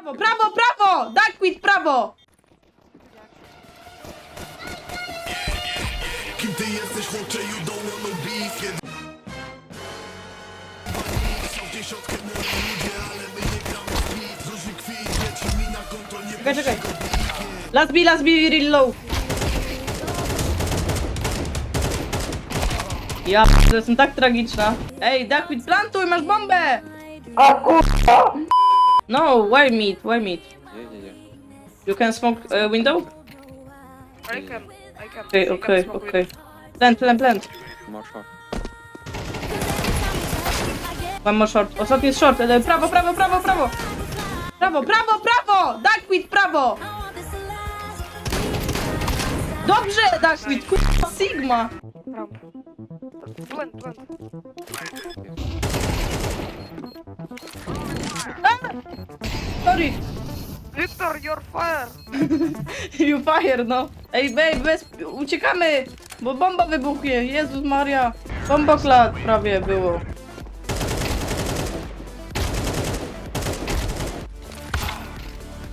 Prawo, prawo, prawo! Duckweed, prawo! Kim ty jesteś, chłopcze, you don't want no beef Kiedy Są dziesiątkę moi ludzie, ale my nie gramy w beat Różny kwit, leci mi na konto, nie Czekaj, czekaj. Last B, last B, real low. Ja, to jestem tak tragiczna. Ej, Duckweed, plantuj, masz bombę! A kurwa! No, why meat, why meat? Yeah, yeah, yeah. You can smoke uh, window? I can, I can. Okay, I can okay, smoke okay. with- Plant, plant, plant. More. One more short. Ostatni jest short. ale Prawo, prawo, prawo, prawo. Prawo, prawo, prawo! Duckweed, prawo! Dobrze, Duckweed, kurwa, Sigma! Ramp. Plant, plant. Sorry, Victor, you're fire! you fire, no. Ej, babe, bez... uciekamy, bo bomba wybuchnie. Jezus Maria. Bomboklat prawie było.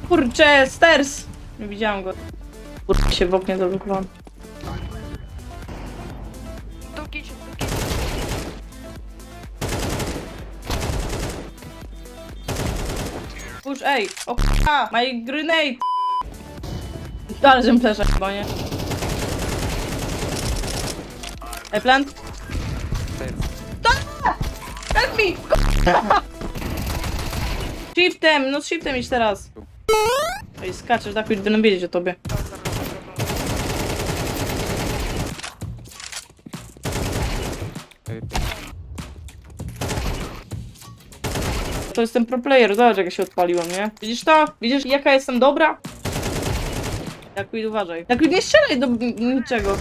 Kurczę, stairs. Nie widziałam go. Kurczę, się w oknie. Push, ej, o k***a, my grenade! Ale żem flesza chyba, nie? Ej, plant? Help me! Shiftem, no shiftem idź teraz. Ej, skaczesz, tak już będę wiedzieć o tobie. To jestem pro player, zobacz jak ja się odpaliłem, nie? Widzisz to? Widzisz jaka jestem dobra? Jakby uważaj. Jakby nie strzelaj do niczego.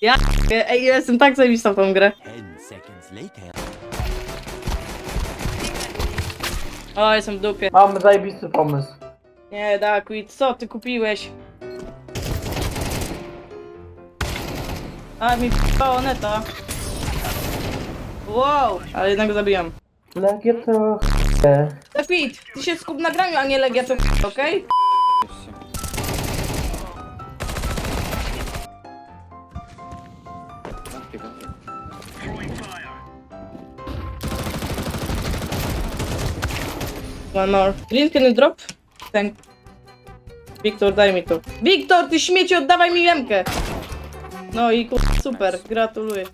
Ja ej, ja jestem tak zajebista w tą grę. O, jestem w dupie. Mam zajebisty pomysł. Nie, Dakwit, co ty kupiłeś? A, mi p***ało neta. Wow, ale jednak zabijam. Legie to... ch**e. Dakwit, ty się skup na graniu, a nie legia to ch- okej? yes, yeah. Don't give up. One more. Green, can you drop? Thank. Wiktor, daj mi to. Wiktor, ty śmieci, oddawaj mi jemkę! No i kur... super, gratuluję.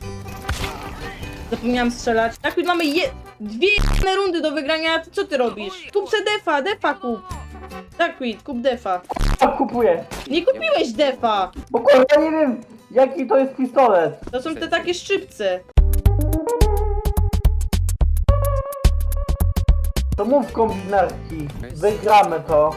Zapomniałam strzelać. Dakwit, mamy je... dwie jedne rundy do wygrania, to co ty robisz? Kup se defa, defa kup. Dakwit, kup defa. A kupuję. Nie kupiłeś defa! Bo kurwa nie wiem, jaki to jest pistolet. To są te takie szczypce. To mów kombinarki. Wygramy to.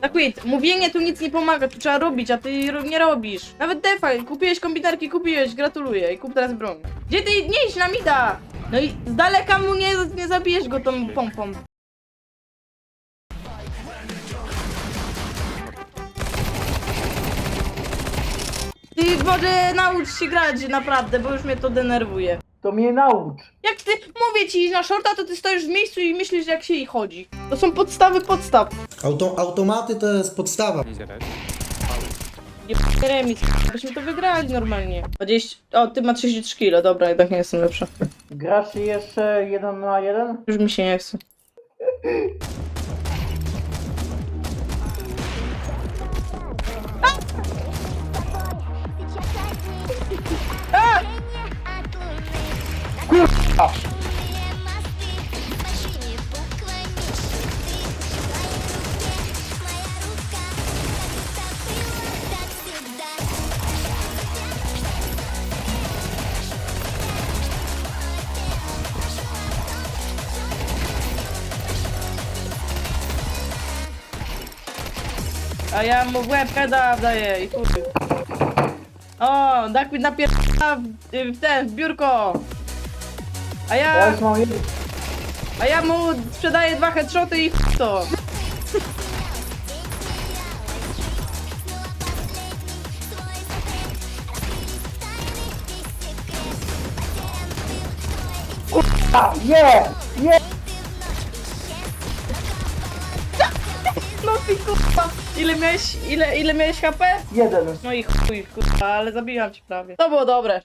Tak wait, mówienie tu nic nie pomaga, tu trzeba robić, a ty nie robisz. Nawet defa, kupiłeś kombinarki, kupiłeś, gratuluję i kup teraz broń. Gdzie ty nie idź na mida? No i z daleka mu nie, nie zabijesz go tą pompą. Ty może naucz się grać naprawdę, bo już mnie to denerwuje. To mnie naucz. Jak ty, mówię ci, na shorta to ty stoisz w miejscu i myślisz jak się i chodzi. To są podstawy podstaw. Auto, automaty to jest podstawa. Nie p- remis, byśmy to wygrali normalnie. 20, o ty ma 33 kilo, dobra, jednak nie jestem lepsza. Grasz jeszcze jeden na jeden? Już mi się nie chce. A ja mu w łeb heada daję i chuj. O, Duckweed napierdala w, w ten, w biurko. A Ja mam jeden. a ja mu sprzedaję dwa headshoty i chuj to. A, nie! Nie! No ty kurwa! Ile miałeś, ile, ile miałeś HP? Jeden. No i chuj, kurwa, ale zabiłam ci prawie. To było dobre.